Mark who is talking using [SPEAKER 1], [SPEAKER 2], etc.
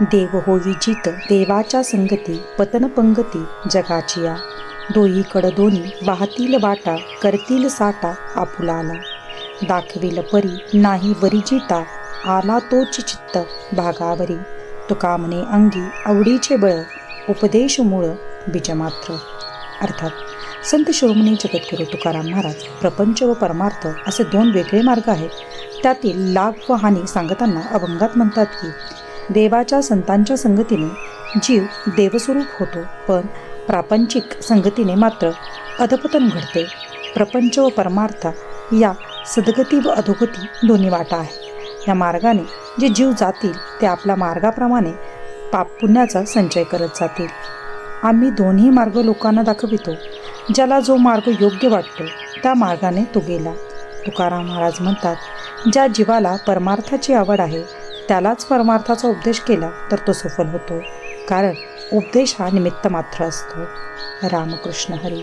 [SPEAKER 1] देव होई जित देवाच्या संगती पतनपंगती जगाचिया. दोईकड दोन्ही वाहतील वाटा करतील साटा आपुलाला दाखविल परी नाही बरी जिता आला तोच चित्त भागावरी. तुकामने अंगी आवडीचे बळ उपदेश मूळ बीजमात्र. अर्थात संत शिरोमणी जगद्गुरू तुकाराम महाराज प्रपंच व परमार्थ असे दोन वेगळे मार्ग आहेत. त्यातील लाभ व हानी सांगताना अभंगात म्हणतात की देवाच्या संतांच्या संगतीने जीव देवस्वरूप होतो पण प्रापंचिक संगतीने मात्र अधपतन घडते. प्रपंच व परमार्थ या सदगती व अधोगती दोन्ही वाटा आहे या मार्गाने जे जीव जातील ते आपल्या मार्गाप्रमाणे पाप पुण्याचा संचय करत जातील. आम्ही दोन्ही मार्ग लोकांना दाखवितो ज्याला जो मार्ग योग्य वाटतो त्या मार्गाने तो गेला. तुकाराम महाराज म्हणतात ज्या जीवाला परमार्थाची आवड आहे त्यालाच परमार्थाचा उपदेश केला तर तो सफल होतो. कारण उपदेश हा निमित्त मात्र असतो. रामकृष्ण हरी.